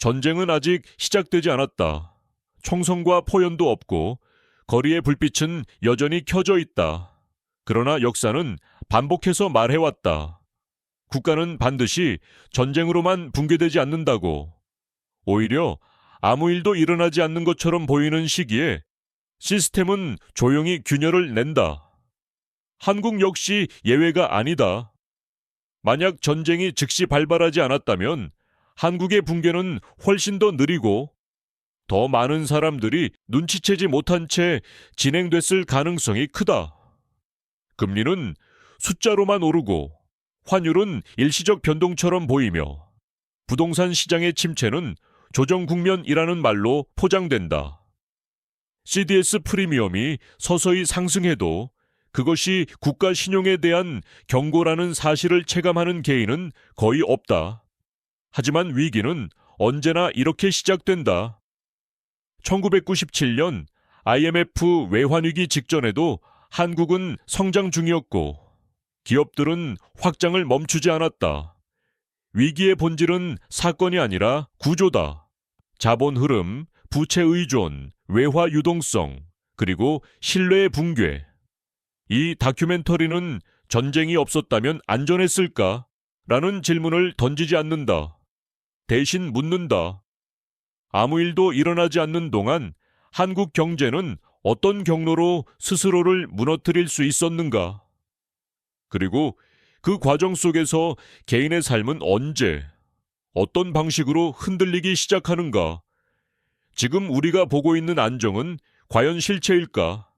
전쟁은 아직 시작되지 않았다. 총성과 포연도 없고 거리의 불빛은 여전히 켜져 있다. 그러나 역사는 반복해서 말해왔다. 국가는 반드시 전쟁으로만 붕괴되지 않는다고. 오히려 아무 일도 일어나지 않는 것처럼 보이는 시기에 시스템은 조용히 균열을 낸다. 한국 역시 예외가 아니다. 만약 전쟁이 즉시 발발하지 않았다면 한국의 붕괴는 훨씬 더 느리고 더 많은 사람들이 눈치채지 못한 채 진행됐을 가능성이 크다. 금리는 숫자로만 오르고 환율은 일시적 변동처럼 보이며 부동산 시장의 침체는 조정 국면이라는 말로 포장된다. CDS 프리미엄이 서서히 상승해도 그것이 국가 신용에 대한 경고라는 사실을 체감하는 개인은 거의 없다. 하지만 위기는 언제나 이렇게 시작된다. 1997년 IMF 외환위기 직전에도 한국은 성장 중이었고 기업들은 확장을 멈추지 않았다. 위기의 본질은 사건이 아니라 구조다. 자본 흐름, 부채 의존, 외화 유동성, 그리고 신뢰의 붕괴. 이 다큐멘터리는 전쟁이 없었다면 안전했을까? 라는 질문을 던지지 않는다. 대신 묻는다. 아무 일도 일어나지 않는 동안 한국 경제는 어떤 경로로 스스로를 무너뜨릴 수 있었는가? 그리고 그 과정 속에서 개인의 삶은 언제, 어떤 방식으로 흔들리기 시작하는가? 지금 우리가 보고 있는 안정은 과연 실체일까?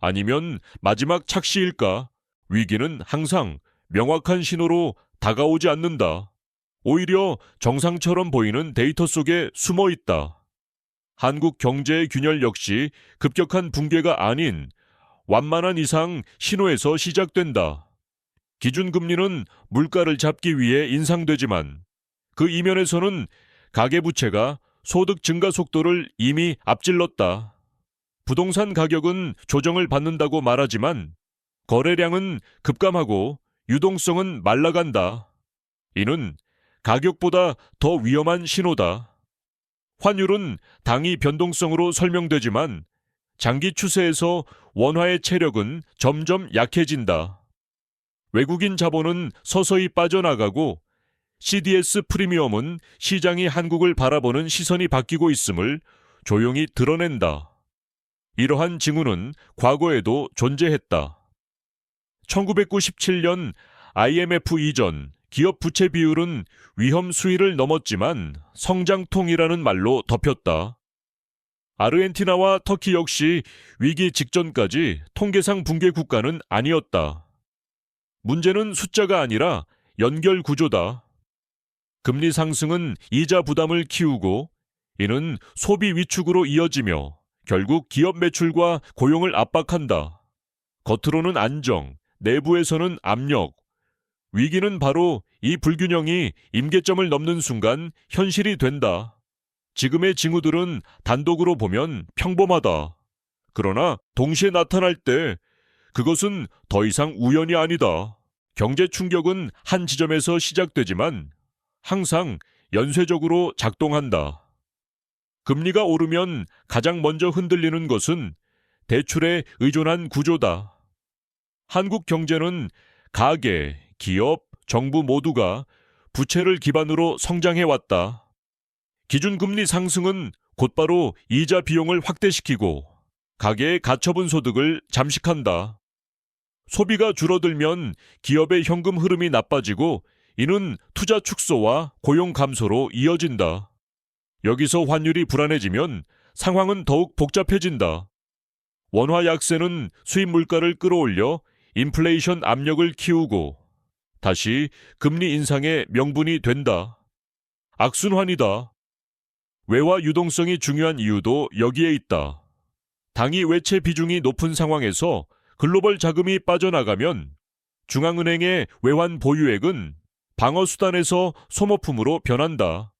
아니면 마지막 착시일까? 위기는 항상 명확한 신호로 다가오지 않는다. 오히려 정상처럼 보이는 데이터 속에 숨어 있다. 한국 경제의 균열 역시 급격한 붕괴가 아닌 완만한 이상 신호에서 시작된다. 기준금리는 물가를 잡기 위해 인상되지만 그 이면에서는 가계부채가 소득 증가 속도를 이미 앞질렀다. 부동산 가격은 조정을 받는다고 말하지만 거래량은 급감하고 유동성은 말라간다. 이는 가격보다 더 위험한 신호다. 환율은 당위 변동성으로 설명되지만 장기 추세에서 원화의 체력은 점점 약해진다. 외국인 자본은 서서히 빠져나가고 CDS 프리미엄은 시장이 한국을 바라보는 시선이 바뀌고 있음을 조용히 드러낸다. 이러한 징후는 과거에도 존재했다. 1997년 IMF 이전 기업 부채 비율은 위험 수위를 넘었지만 성장통이라는 말로 덮였다. 아르헨티나와 터키 역시 위기 직전까지 통계상 붕괴 국가는 아니었다. 문제는 숫자가 아니라 연결 구조다. 금리 상승은 이자 부담을 키우고 이는 소비 위축으로 이어지며 결국 기업 매출과 고용을 압박한다. 겉으로는 안정, 내부에서는 압력. 위기는 바로 이 불균형이 임계점을 넘는 순간 현실이 된다. 지금의 징후들은 단독으로 보면 평범하다. 그러나 동시에 나타날 때 그것은 더 이상 우연이 아니다. 경제 충격은 한 지점에서 시작되지만 항상 연쇄적으로 작동한다. 금리가 오르면 가장 먼저 흔들리는 것은 대출에 의존한 구조다. 한국 경제는 가계, 기업, 정부 모두가 부채를 기반으로 성장해 왔다. 기준금리 상승은 곧바로 이자 비용을 확대시키고 가계의 가처분 소득을 잠식한다. 소비가 줄어들면 기업의 현금 흐름이 나빠지고 이는 투자 축소와 고용 감소로 이어진다. 여기서 환율이 불안해지면 상황은 더욱 복잡해진다. 원화 약세는 수입 물가를 끌어올려 인플레이션 압력을 키우고 다시 금리 인상의 명분이 된다. 악순환이다. 외화 유동성이 중요한 이유도 여기에 있다. 당이 외채 비중이 높은 상황에서 글로벌 자금이 빠져나가면 중앙은행의 외환 보유액은 방어 수단에서 소모품으로 변한다.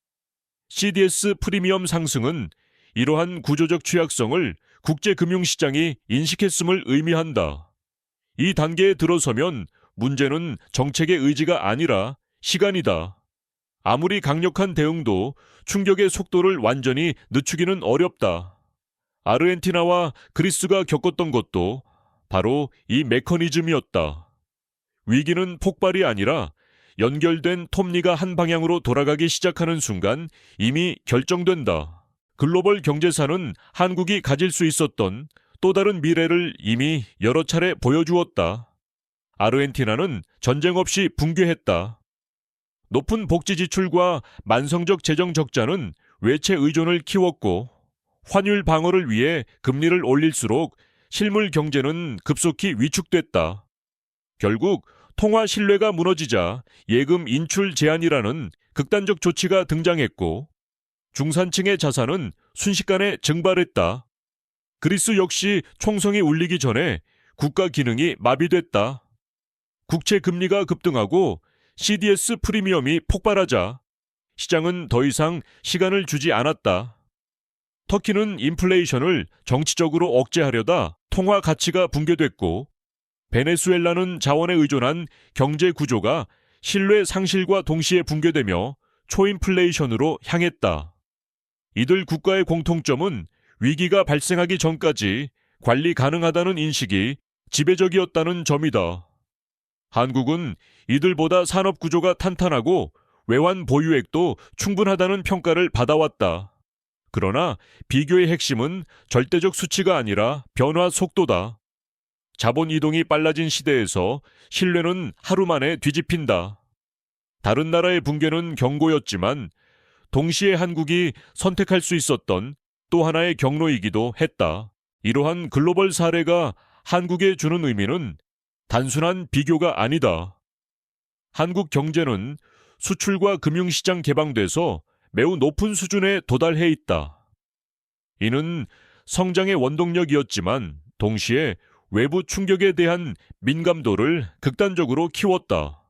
CDS 프리미엄 상승은 이러한 구조적 취약성을 국제금융시장이 인식했음을 의미한다. 이 단계에 들어서면 문제는 정책의 의지가 아니라 시간이다. 아무리 강력한 대응도 충격의 속도를 완전히 늦추기는 어렵다. 아르헨티나와 그리스가 겪었던 것도 바로 이 메커니즘이었다. 위기는 폭발이 아니라 연결된 톱니가 한 방향으로 돌아가기 시작하는 순간 이미 결정된다. 글로벌 경제사는 한국이 가질 수 있었던 또 다른 미래를 이미 여러 차례 보여주었다. 아르헨티나는 전쟁 없이 붕괴했다. 높은 복지 지출과 만성적 재정 적자는 외채 의존을 키웠고 환율 방어를 위해 금리를 올릴수록 실물 경제는 급속히 위축됐다. 결국 통화 신뢰가 무너지자 예금 인출 제한이라는 극단적 조치가 등장했고 중산층의 자산은 순식간에 증발했다. 그리스 역시 총성이 울리기 전에 국가 기능이 마비됐다. 국채 금리가 급등하고 CDS 프리미엄이 폭발하자 시장은 더 이상 시간을 주지 않았다. 터키는 인플레이션을 정치적으로 억제하려다 통화 가치가 붕괴됐고 베네수엘라는 자원에 의존한 경제 구조가 신뢰 상실과 동시에 붕괴되며 초인플레이션으로 향했다. 이들 국가의 공통점은 위기가 발생하기 전까지 관리 가능하다는 인식이 지배적이었다는 점이다. 한국은 이들보다 산업 구조가 탄탄하고 외환 보유액도 충분하다는 평가를 받아왔다. 그러나 비교의 핵심은 절대적 수치가 아니라 변화 속도다. 자본 이동이 빨라진 시대에서 신뢰는 하루 만에 뒤집힌다. 다른 나라의 붕괴는 경고였지만 동시에 한국이 선택할 수 있었던 또 하나의 경로이기도 했다. 이러한 글로벌 사례가 한국에 주는 의미는 단순한 비교가 아니다. 한국 경제는 수출과 금융시장 개방돼서 매우 높은 수준에 도달해 있다. 이는 성장의 원동력이었지만 동시에 외부 충격에 대한 민감도를 극단적으로 키웠다.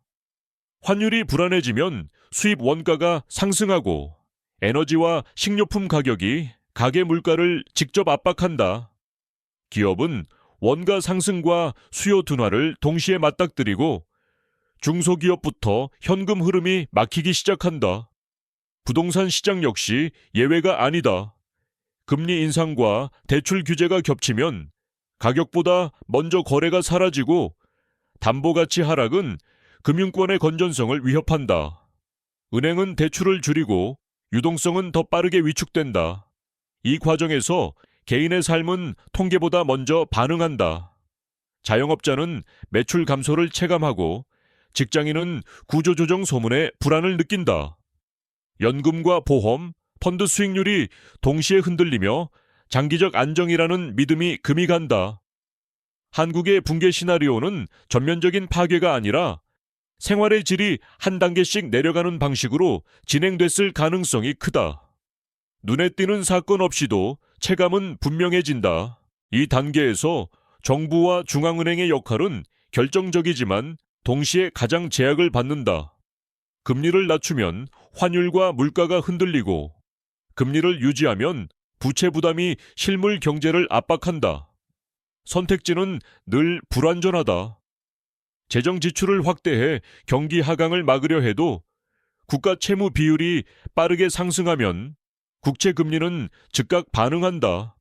환율이 불안해지면 수입 원가가 상승하고 에너지와 식료품 가격이 가계 물가를 직접 압박한다. 기업은 원가 상승과 수요 둔화를 동시에 맞닥뜨리고 중소기업부터 현금 흐름이 막히기 시작한다. 부동산 시장 역시 예외가 아니다. 금리 인상과 대출 규제가 겹치면 가격보다 먼저 거래가 사라지고 담보 가치 하락은 금융권의 건전성을 위협한다. 은행은 대출을 줄이고 유동성은 더 빠르게 위축된다. 이 과정에서 개인의 삶은 통계보다 먼저 반응한다. 자영업자는 매출 감소를 체감하고 직장인은 구조조정 소문에 불안을 느낀다. 연금과 보험, 펀드 수익률이 동시에 흔들리며 장기적 안정이라는 믿음이 금이 간다. 한국의 붕괴 시나리오는 전면적인 파괴가 아니라 생활의 질이 한 단계씩 내려가는 방식으로 진행됐을 가능성이 크다. 눈에 띄는 사건 없이도 체감은 분명해진다. 이 단계에서 정부와 중앙은행의 역할은 결정적이지만 동시에 가장 제약을 받는다. 금리를 낮추면 환율과 물가가 흔들리고 금리를 유지하면 부채 부담이 실물 경제를 압박한다. 선택지는 늘 불완전하다. 재정 지출을 확대해 경기 하강을 막으려 해도 국가 채무 비율이 빠르게 상승하면 국채 금리는 즉각 반응한다.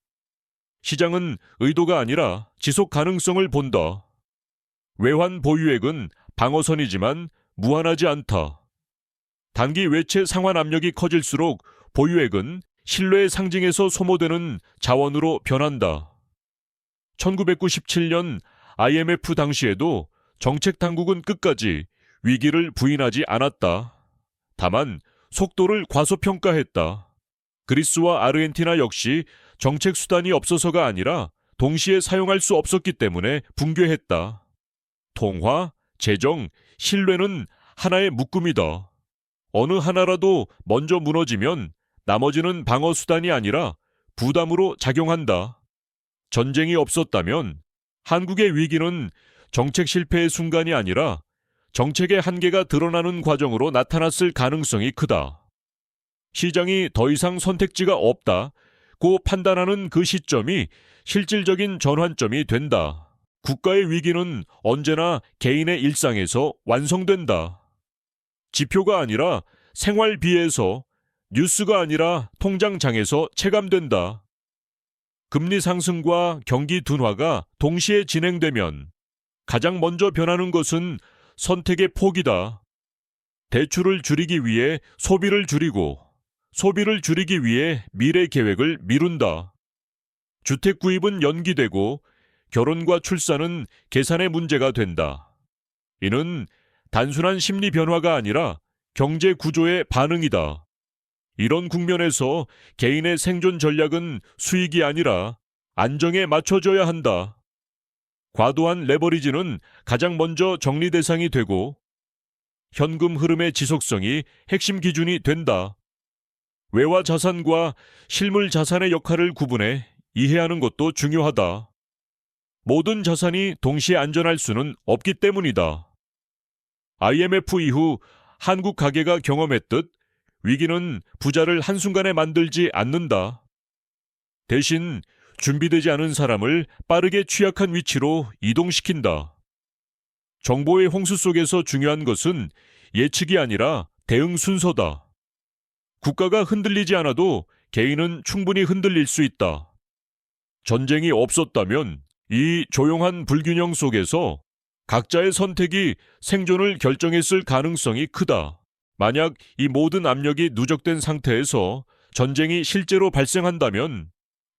시장은 의도가 아니라 지속 가능성을 본다. 외환 보유액은 방어선이지만 무한하지 않다. 단기 외채 상환 압력이 커질수록 보유액은 신뢰의 상징에서 소모되는 자원으로 변한다. 1997년 IMF 당시에도 정책 당국은 끝까지 위기를 부인하지 않았다. 다만 속도를 과소평가했다. 그리스와 아르헨티나 역시 정책 수단이 없어서가 아니라 동시에 사용할 수 없었기 때문에 붕괴했다. 통화, 재정, 신뢰는 하나의 묶음이다. 어느 하나라도 먼저 무너지면 나머지는 방어 수단이 아니라 부담으로 작용한다. 전쟁이 없었다면 한국의 위기는 정책 실패의 순간이 아니라 정책의 한계가 드러나는 과정으로 나타났을 가능성이 크다. 시장이 더 이상 선택지가 없다. 고 판단하는 그 시점이 실질적인 전환점이 된다. 국가의 위기는 언제나 개인의 일상에서 완성된다. 지표가 아니라 생활비에서 뉴스가 아니라 통장장에서 체감된다. 금리 상승과 경기 둔화가 동시에 진행되면 가장 먼저 변하는 것은 선택의 폭이다. 대출을 줄이기 위해 소비를 줄이고 소비를 줄이기 위해 미래 계획을 미룬다. 주택 구입은 연기되고 결혼과 출산은 계산의 문제가 된다. 이는 단순한 심리 변화가 아니라 경제 구조의 반응이다. 이런 국면에서 개인의 생존 전략은 수익이 아니라 안정에 맞춰져야 한다. 과도한 레버리지는 가장 먼저 정리 대상이 되고 현금 흐름의 지속성이 핵심 기준이 된다. 외화 자산과 실물 자산의 역할을 구분해 이해하는 것도 중요하다. 모든 자산이 동시에 안전할 수는 없기 때문이다. IMF 이후 한국 가계가 경험했듯 위기는 부자를 한순간에 만들지 않는다. 대신 준비되지 않은 사람을 빠르게 취약한 위치로 이동시킨다. 정보의 홍수 속에서 중요한 것은 예측이 아니라 대응 순서다. 국가가 흔들리지 않아도 개인은 충분히 흔들릴 수 있다. 전쟁이 없었다면 이 조용한 불균형 속에서 각자의 선택이 생존을 결정했을 가능성이 크다. 만약 이 모든 압력이 누적된 상태에서 전쟁이 실제로 발생한다면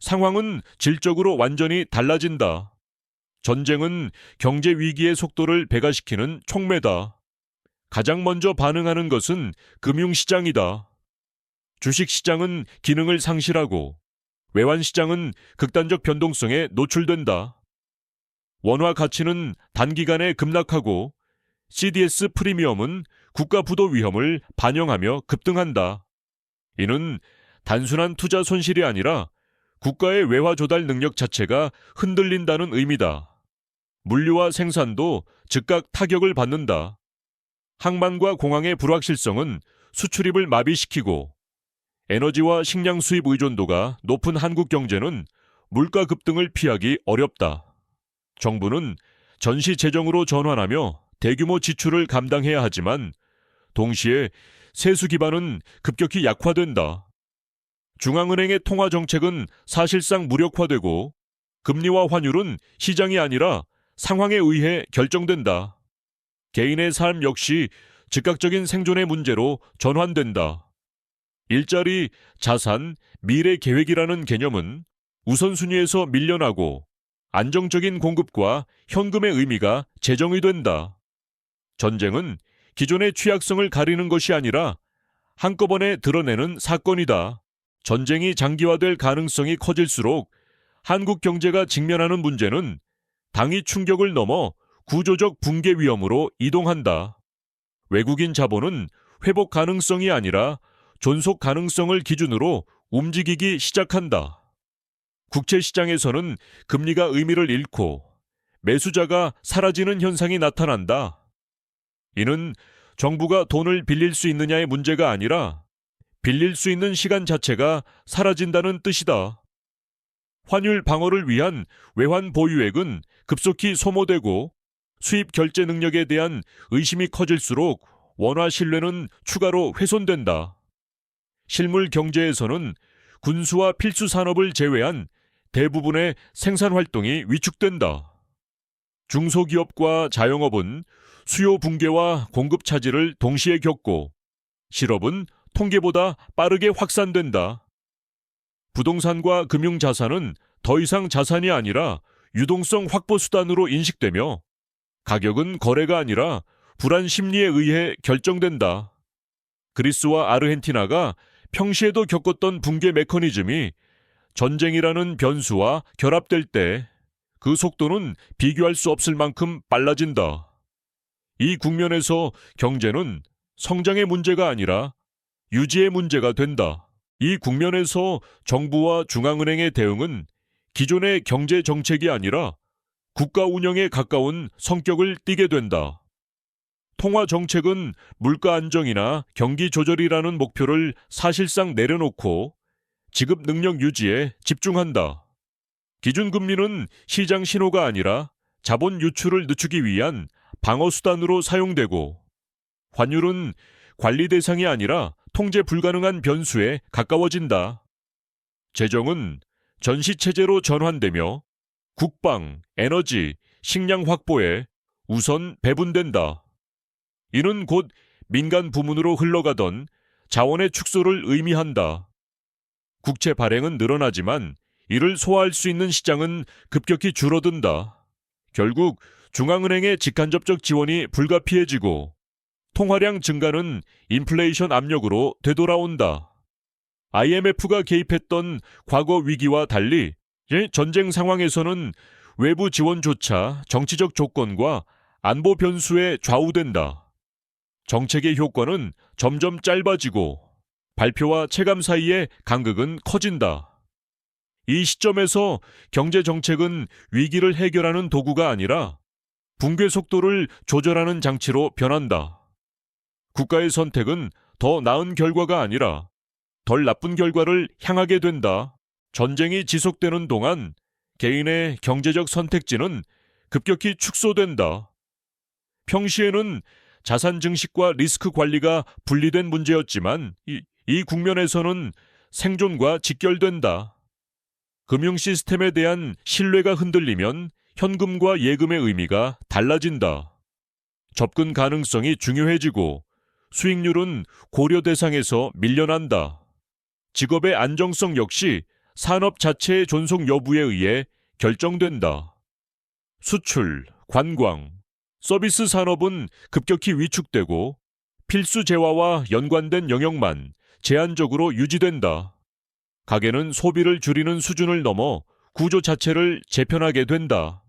상황은 질적으로 완전히 달라진다. 전쟁은 경제 위기의 속도를 배가시키는 촉매다. 가장 먼저 반응하는 것은 금융시장이다. 주식시장은 기능을 상실하고 외환시장은 극단적 변동성에 노출된다. 원화 가치는 단기간에 급락하고 CDS 프리미엄은 국가 부도 위험을 반영하며 급등한다. 이는 단순한 투자 손실이 아니라 국가의 외화 조달 능력 자체가 흔들린다는 의미다. 물류와 생산도 즉각 타격을 받는다. 항만과 공항의 불확실성은 수출입을 마비시키고 에너지와 식량 수입 의존도가 높은 한국 경제는 물가 급등을 피하기 어렵다. 정부는 전시 재정으로 전환하며 대규모 지출을 감당해야 하지만 동시에 세수 기반은 급격히 약화된다. 중앙은행의 통화 정책은 사실상 무력화되고 금리와 환율은 시장이 아니라 상황에 의해 결정된다. 개인의 삶 역시 즉각적인 생존의 문제로 전환된다. 일자리, 자산, 미래 계획이라는 개념은 우선순위에서 밀려나고 안정적인 공급과 현금의 의미가 재정이 된다. 전쟁은 기존의 취약성을 가리는 것이 아니라 한꺼번에 드러내는 사건이다. 전쟁이 장기화될 가능성이 커질수록 한국 경제가 직면하는 문제는 당위 충격을 넘어 구조적 붕괴 위험으로 이동한다. 외국인 자본은 회복 가능성이 아니라 존속 가능성을 기준으로 움직이기 시작한다. 국채 시장에서는 금리가 의미를 잃고 매수자가 사라지는 현상이 나타난다. 이는 정부가 돈을 빌릴 수 있느냐의 문제가 아니라 빌릴 수 있는 시간 자체가 사라진다는 뜻이다. 환율 방어를 위한 외환 보유액은 급속히 소모되고 수입 결제 능력에 대한 의심이 커질수록 원화 신뢰는 추가로 훼손된다. 실물 경제에서는 군수와 필수 산업을 제외한 대부분의 생산 활동이 위축된다. 중소기업과 자영업은 수요 붕괴와 공급 차질을 동시에 겪고 실업은 통계보다 빠르게 확산된다. 부동산과 금융 자산은 더 이상 자산이 아니라 유동성 확보 수단으로 인식되며 가격은 거래가 아니라 불안 심리에 의해 결정된다. 그리스와 아르헨티나가 평시에도 겪었던 붕괴 메커니즘이 전쟁이라는 변수와 결합될 때 그 속도는 비교할 수 없을 만큼 빨라진다. 이 국면에서 경제는 성장의 문제가 아니라 유지의 문제가 된다. 이 국면에서 정부와 중앙은행의 대응은 기존의 경제 정책이 아니라 국가 운영에 가까운 성격을 띠게 된다. 통화 정책은 물가 안정이나 경기 조절이라는 목표를 사실상 내려놓고 지급 능력 유지에 집중한다. 기준금리는 시장 신호가 아니라 자본 유출을 늦추기 위한 방어 수단으로 사용되고 환율은 관리 대상이 아니라 통제 불가능한 변수에 가까워진다. 재정은 전시체제로 전환되며 국방, 에너지, 식량 확보에 우선 배분된다. 이는 곧 민간 부문으로 흘러가던 자원의 축소를 의미한다. 국채 발행은 늘어나지만 이를 소화할 수 있는 시장은 급격히 줄어든다. 결국 중앙은행의 직간접적 지원이 불가피해지고 통화량 증가는 인플레이션 압력으로 되돌아온다. IMF가 개입했던 과거 위기와 달리 전쟁 상황에서는 외부 지원조차 정치적 조건과 안보 변수에 좌우된다. 정책의 효과는 점점 짧아지고 발표와 체감 사이의 간극은 커진다. 이 시점에서 경제 정책은 위기를 해결하는 도구가 아니라 붕괴 속도를 조절하는 장치로 변한다. 국가의 선택은 더 나은 결과가 아니라 덜 나쁜 결과를 향하게 된다. 전쟁이 지속되는 동안 개인의 경제적 선택지는 급격히 축소된다. 평시에는 자산 증식과 리스크 관리가 분리된 문제였지만 이, 이 국면에서는 생존과 직결된다. 금융 시스템에 대한 신뢰가 흔들리면 현금과 예금의 의미가 달라진다. 접근 가능성이 중요해지고 수익률은 고려 대상에서 밀려난다. 직업의 안정성 역시 산업 자체의 존속 여부에 의해 결정된다. 수출, 관광, 서비스 산업은 급격히 위축되고 필수 재화와 연관된 영역만 제한적으로 유지된다. 가계는 소비를 줄이는 수준을 넘어 구조 자체를 재편하게 된다.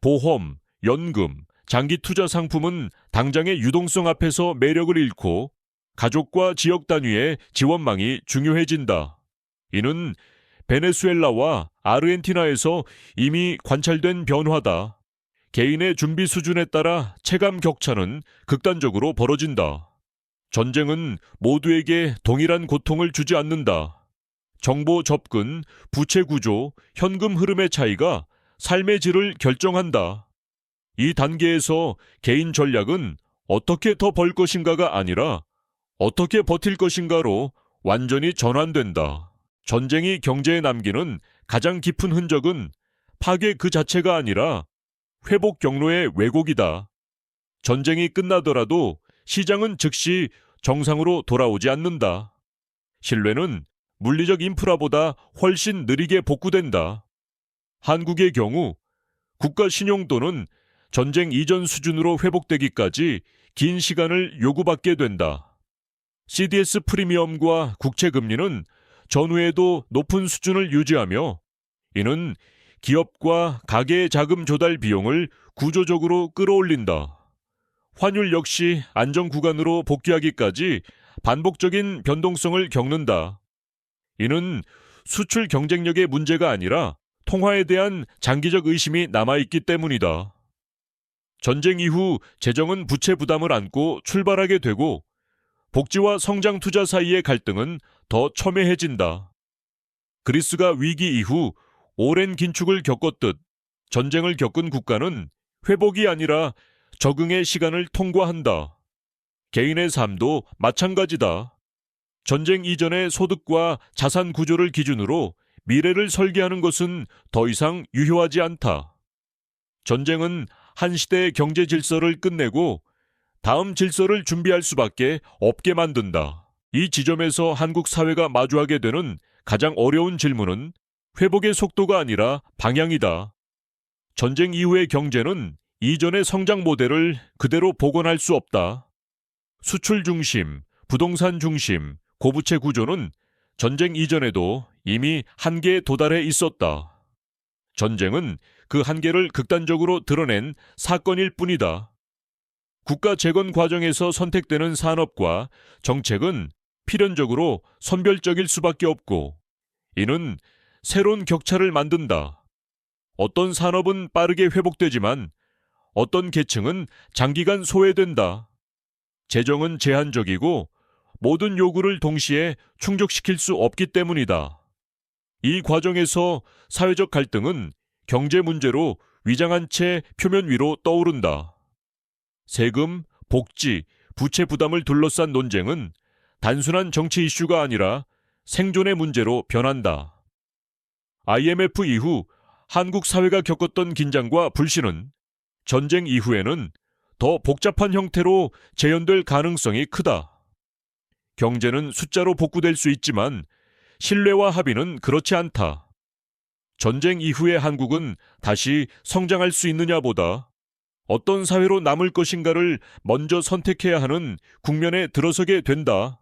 보험, 연금, 장기 투자 상품은 당장의 유동성 앞에서 매력을 잃고 가족과 지역 단위의 지원망이 중요해진다. 이는 베네수엘라와 아르헨티나에서 이미 관찰된 변화다. 개인의 준비 수준에 따라 체감 격차는 극단적으로 벌어진다. 전쟁은 모두에게 동일한 고통을 주지 않는다. 정보 접근, 부채 구조, 현금 흐름의 차이가 삶의 질을 결정한다. 이 단계에서 개인 전략은 어떻게 더 벌 것인가가 아니라 어떻게 버틸 것인가로 완전히 전환된다. 전쟁이 경제에 남기는 가장 깊은 흔적은 파괴 그 자체가 아니라 회복 경로의 왜곡이다. 전쟁이 끝나더라도 시장은 즉시 정상으로 돌아오지 않는다. 신뢰는 물리적 인프라보다 훨씬 느리게 복구된다. 한국의 경우 국가 신용도는 전쟁 이전 수준으로 회복되기까지 긴 시간을 요구받게 된다. CDS 프리미엄과 국채 금리는 전후에도 높은 수준을 유지하며 이는 기업과 가계의 자금 조달 비용을 구조적으로 끌어올린다. 환율 역시 안정 구간으로 복귀하기까지 반복적인 변동성을 겪는다. 이는 수출 경쟁력의 문제가 아니라 통화에 대한 장기적 의심이 남아있기 때문이다. 전쟁 이후 재정은 부채 부담을 안고 출발하게 되고 복지와 성장 투자 사이의 갈등은 더 첨예해진다. 그리스가 위기 이후 오랜 긴축을 겪었듯 전쟁을 겪은 국가는 회복이 아니라 적응의 시간을 통과한다. 개인의 삶도 마찬가지다. 전쟁 이전의 소득과 자산 구조를 기준으로 미래를 설계하는 것은 더 이상 유효하지 않다. 전쟁은 한 시대의 경제 질서를 끝내고 다음 질서를 준비할 수밖에 없게 만든다. 이 지점에서 한국 사회가 마주하게 되는 가장 어려운 질문은 회복의 속도가 아니라 방향이다. 전쟁 이후의 경제는 이전의 성장 모델을 그대로 복원할 수 없다. 수출 중심, 부동산 중심, 고부채 구조는 전쟁 이전에도 이미 한계에 도달해 있었다. 전쟁은 그 한계를 극단적으로 드러낸 사건일 뿐이다. 국가 재건 과정에서 선택되는 산업과 정책은 필연적으로 선별적일 수밖에 없고 이는 새로운 격차를 만든다. 어떤 산업은 빠르게 회복되지만 어떤 계층은 장기간 소외된다. 재정은 제한적이고 모든 요구를 동시에 충족시킬 수 없기 때문이다. 이 과정에서 사회적 갈등은 경제 문제로 위장한 채 표면 위로 떠오른다. 세금, 복지, 부채 부담을 둘러싼 논쟁은 단순한 정치 이슈가 아니라 생존의 문제로 변한다. IMF 이후 한국 사회가 겪었던 긴장과 불신은 전쟁 이후에는 더 복잡한 형태로 재현될 가능성이 크다. 경제는 숫자로 복구될 수 있지만 신뢰와 합의는 그렇지 않다. 전쟁 이후의 한국은 다시 성장할 수 있느냐보다 어떤 사회로 남을 것인가를 먼저 선택해야 하는 국면에 들어서게 된다.